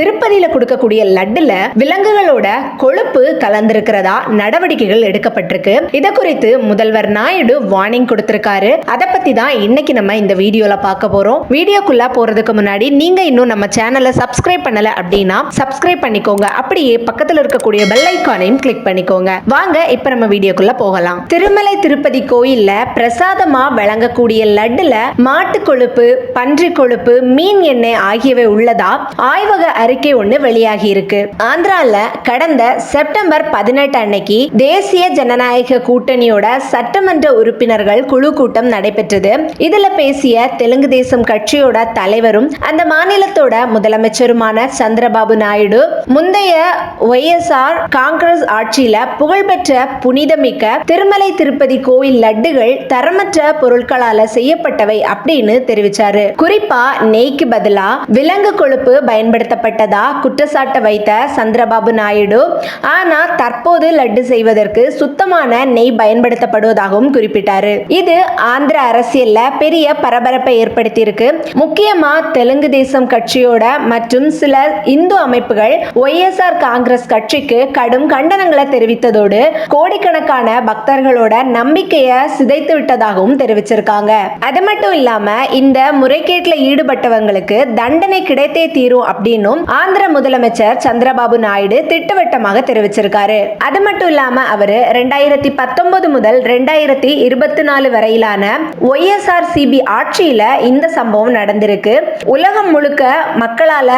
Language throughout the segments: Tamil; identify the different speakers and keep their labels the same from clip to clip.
Speaker 1: திருப்பதியில கொடுக்கக்கூடிய லட்டுல விலங்குகளோட கொழுப்பு கலந்திருக்கிறதா நடவடிக்கைகள் எடுக்கப்பட்டிருக்கு. இத குறித்து முதல்வர் நாயுடு வார்னிங் கொடுத்திருக்காரு. அதை பத்தி தான் இன்னைக்கு நம்ம இந்த வீடியோல பார்க்க போறோம். வீடியோக்குள்ள போறதுக்கு முன்னாடி நீங்க இன்னும் நம்ம சேனலை சப்ஸ்கிரைப் பண்ணல அப்படின்னா சப்ஸ்கிரைப் பண்ணிக்கோங்க. அப்படியே பக்கத்துல இருக்கக்கூடிய பெல் ஐக்கானையும் கிளிக் பண்ணிக்கோங்க. வாங்க இப்ப நம்ம வீடியோக்குள்ள போகலாம். திருமலை திருப்பதி கோயில்ல பிரசாதமா வழங்கக்கூடிய லட்டுல மாட்டு கொழுப்பு பன்றி கொழுப்பு மீன் எண்ணெய் ஆகியவை உள்ளதா ஆய்வக அறிக்கை ஒன்று வெளியாகி இருக்கு ஆந்திரால கடந்த செப்டம்பர் பதினெட்டு அன்னைக்கு தேசிய ஜனநாயக கூட்டணியோட சட்டமன்ற உறுப்பினர்கள் குழு கூட்டம் நடைபெற்றது. இதுல பேசிய தெலுங்கு தேசம் கட்சியோட தலைவரும் அந்த மாநிலத்தோட முதலமைச்சருமான சந்திரபாபு நாயுடு முந்தைய ஒய்எஸ்ஆர் காங்கிரஸ் ஆட்சியில புகழ்பெற்ற புனிதமிக்க திருமலை திருப்பதி கோயில் லட்டுகள் தரமற்ற பொருட்களால செய்யப்பட்டவை அப்படின்னு தெரிவிச்சாரு. குறிப்பா நெய்க்கு பதிலா விலங்கு கொழுப்பு பயன்படுத்தப்பட்டதா குற்றச்சாட்டு வைத்த சந்திரபாபு நாயுடு. ஆனா தற்போது லட்டு செய்வதற்கு சுத்தமான நெய் பயன்படுத்தப்படுவதாகவும் குறிப்பிட்டாரு. இது ஆந்திர அரசியல்ல பெரிய பரபரப்பை ஏற்படுத்தியிருக்கு. முக்கியமா தெலுங்கு தேசம் கட்சியோட மற்றும் சில இந்து அமைப்புகள் ஒய்எஸ்ஆர் காங்கிரஸ் கட்சிக்கு கடும் கண்டனங்களை தெரிவித்ததோடு கோடிக்கணக்கான பக்தர்களோட நம்பிக்கையை சிதைத்து விட்டதாகவும் தெரிவிச்சிருக்காங்க. அது மட்டும் இல்லாம இந்த முறைகேட்டில் ஈடுபட்டவங்களுக்கு தண்டனை கிடைத்தே தீரும் அப்படின்னும் ஆந்திர முதலமைச்சர் சந்திரபாபு நாயுடு திட்டவட்டமாக தெரிவிச்சிருக்காரு. அது மட்டும் இல்லாம அவரு ரெண்டாயிரத்தி பத்தொன்பது முதல் ரெண்டாயிரத்தி இருபத்தி நாலு வரையிலான ஒய்எஸ்ஆர் சிபி ஆட்சியில இந்த சம்பவம் நடந்திருக்கு. உலகம் முழுக்க மக்களால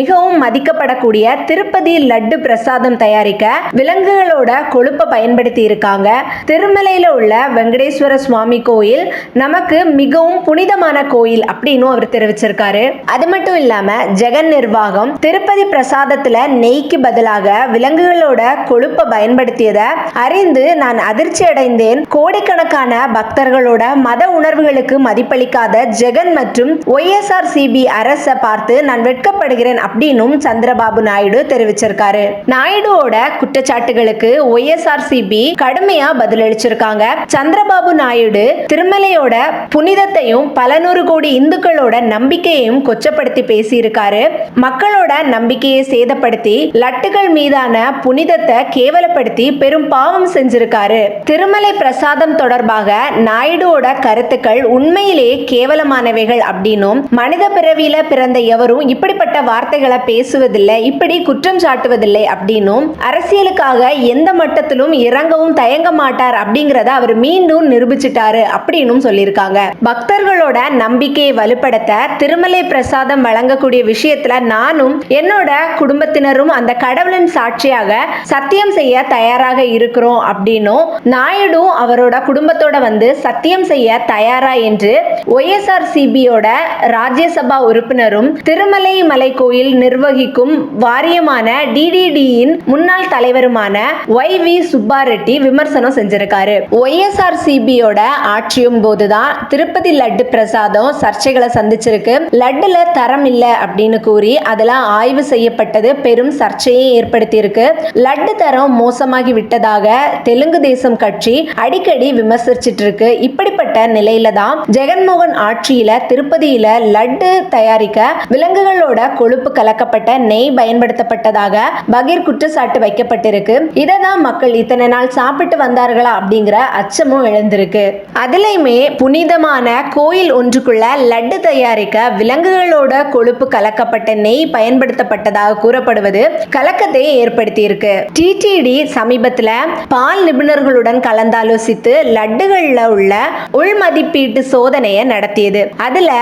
Speaker 1: மிகவும் மதிக்கப்படக்கூடிய திருப்பதி லட்டு பிரசாதம் தயாரிக்க விலங்குகளோட கொழுப்பை பயன்படுத்தி இருக்காங்க. திருமலையில உள்ள வெங்கடேஸ்வர சுவாமி கோயில் நமக்கு மிகவும் புனிதமான கோயில் அப்படின்னு அவர் தெரிவிச்சிருக்காரு. அது மட்டும் இல்லாம ஜெகன் நிர்வாகம் திருப்பதி பிரசாதத்துல நெய்க்கு பதிலாக விலங்குகளோட கொழுப்பை பயன்படுத்தியதை அறிந்து நான் அதிர்ச்சி அடைந்தேன். கோடிக்கணக்கான பக்தர்களோட மத உணர்வுகளுக்கு மதிப்பளிக்காத ஜெகன் மற்றும் ஒய்எஸ்ஆர் சிபி அரசை பார்த்து நான் வெட்கப்படுகிறேன் அப்படின்னும் சந்திரபாபு நாயுடு தெரிவிச்சிருக்காரு. நாயுடுவோட குற்றச்சாட்டுகளுக்கு ஒய்எஸ்ஆர் சிபி கடுமையா பதிலளிச்சிருக்காங்க. சந்திரபாபு நாயுடு திருமலையோட புனிதத்தையும் பல நூறு கோடி இந்துக்களோட நம்பிக்கையையும் கொச்சப்படுத்தி பேசியிருக்காரு. மக்களோட நம்பிக்கையை சேதப்படுத்தி லட்டுகள் மீதான புனிதத்தை கேவலப்படுத்தி பெரும் பாவம் செஞ்சிருக்காரு. திருமலை பிரசாதம் தொடர்பாக நாயுடுவோட கருத்துக்கள் உண்மையிலேயே கேவலமானவைகள் அப்படின்னும் மனித பிறவியில பிறந்த எவரும் இப்படிப்பட்ட வார்த்தைகளை பேசுவதில்லை. இப்படி குற்றம் சாட்டுவதில்லை அப்படின்னும் அரசியலுக்காக எந்த மட்டத்திலும் இறங்கவும் தயங்க மாட்டார் அப்படிங்கறத அவர் மீண்டும் நிரூபிச்சிட்டாரு அப்படின்னும் சொல்லியிருக்காங்க. பக்தர்களோட நம்பிக்கையை வலுப்படுத்த திருமலை பிரசாதம் வழங்கக்கூடிய விஷயத்துல நானும் என்னோட குடும்பத்தினரும் அந்த கடவுளின் சாட்சியாக சத்தியம் செய்ய தயாராக இருக்கிறோம் அப்படின்னும் நாயுடு அவரோட குடும்பத்தோட வந்து சத்தியம் செய்ய தயாரா என்று ஒய்எஸ்ஆர் சிபியோட ராஜ்யசபா உறுப்பினரும் திருமலை மலை கோயில் நிர்வகிக்கும் வாரியமான டிடிடியின் முன்னாள் தலைவருமான ஒய் வி சுப்பா ரெட்டி விமர்சனம் செஞ்சிருக்காரு. ஒய்எஸ்ஆர் சிபியோட ஆட்சியும் போதுதான் திருப்பதி லட்டு பிரசாதம் சர்ச்சைகளை சந்திச்சிருக்கு. லட்டுல தரம் இல்லை அப்படின்னு கூறி அதெல்லாம் ஆய்வு செய்யப்பட்டது பெரும் சர்ச்சையை ஏற்படுத்தியிருக்கு. லட்டு தரம் மோசமாகி விட்டதாக தெலுங்கு தேசம் கட்சி அடிக்கடி விமர்சிச்சிட்டு இருக்கு இப்படிப்பட்ட நிலையில தான் ஜெகன்மோகன் ஆட்சியில திருப்பதியில லட்டு தயாரிக்க விலங்குகளோட கொழுப்பு கலக்கப்பட்ட நெய் பயன்படுத்த பயன்படுத்தப்பட்டதாக பகீர் குற்றச்சாட்டு வைக்கப்பட்டிருக்கு. இதை தான் மக்கள் இத்தனை நாள் சாப்பிட்டு வந்தார்களா அப்படிங்கிற அச்சமும் எழுந்திருக்கு. அதுலயுமே புனிதமான கோயில் ஒன்றுக்குள்ள லட்டு தயாரிக்க விலங்குகளோட கொழுப்பு கலக்கப்பட்ட நெய் பயன்படுத்தப்பட்டதாக கூறப்படுவது கலக்கத்தை ஏற்படுத்தியிருக்கு. டிடிடி சமீபத்துல பால் நிபுணர்களுடன் கலந்தாலோசித்து லட்டுகள்ல உள்ள உள்மதிப்பீட்டு சோதனையை நடத்தியது. அதுல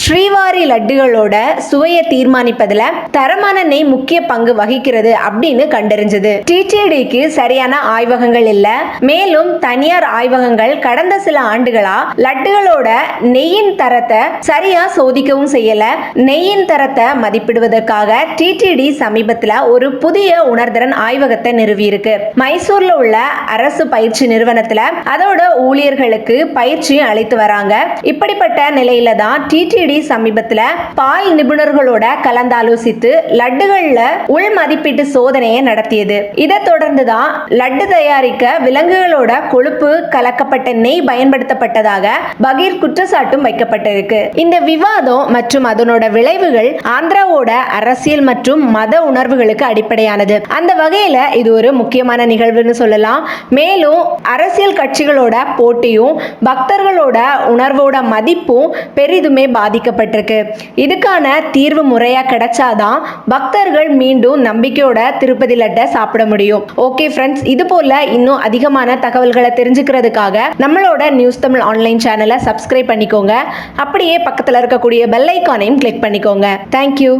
Speaker 1: ஸ்ரீவாரி லட்டுகளோட சுவையை தீர்மானிப்பதுல தரமான நெய் முக்கிய பங்கு வகிக்கிறது அப்படின்னு கண்டறிஞ்சது. டிடிடிக்கு சரியான ஆய்வகங்கள் இல்ல. மேலும் தனியார் ஆய்வகங்கள் கடந்த சில ஆண்டுகளா லட்டுகளோட நெய்யின் தரத்தை சரியா சோதிக்கவும் செய்யல. நெய்யின் தரத்தை மதிப்பிடுவதற்காக டிடிடி சமீபத்துல ஒரு புதிய உணர்திறன் ஆய்வகத்தை நிறுவியிருக்கு. மைசூர்ல உள்ள அரசு பயிற்சி நிறுவனத்துல அதோட ஊழியர்களுக்கு பயிற்சி அளித்து வராங்க. இப்படிப்பட்ட நிலையில தான் டிடிடி சமீபத்துல பால் நிபுணர்களோட கலந்தாலோசித்து லட்டுகள்ல உள் மதிப்பீட்டு சோதனையை நடத்தியது. இதை தொடர்ந்து தான் லட்டு தயாரிக்க விலங்குகளோட கொழுப்பு கலக்கப்பட்ட நெய் பயன்படுத்தப்பட்டதாக பகீர் குற்றச்சாட்டும் வைக்கப்பட்டிருக்கு. இந்த விவாதம் மற்றும் அதனோட விளைவுகள் ஆந்திராவோட அரசியல் மற்றும் மத உணர்வுகளுக்கு அடிப்படையானது. அந்த வகையில இது ஒரு முக்கியமான நிகழ்வுன்னு சொல்லலாம். மேலும் அரசியல் கட்சிகளோட போட்டியும் பக்தர்களோட உணர்வோட மதிப்பும் பெரிதுமே பாதிக்கப்பட்டிருக்கு. இதுக்கான தீர்வு முறையா கிடைச்சாதான் பக்தர்கள் மீண்டும் நம்பிக்கையோட திருப்பதி லட்டை சாப்பிட முடியும். ஓகே ஃப்ரெண்ட்ஸ் இது போல இன்னும் அதிகமான தகவல்களை தெரிஞ்சுக்கிறதுக்காக நம்மளோட நியூஸ் தமிழ் ஆன்லைன் சேனலை சப்ஸ்கிரைப் பண்ணிக்கோங்க. அப்படியே பக்கத்தில் இருக்கக்கூடிய பெல் ஐக்கானையும் கிளிக் பண்ணிக்கோங்க. தேங்க்யூ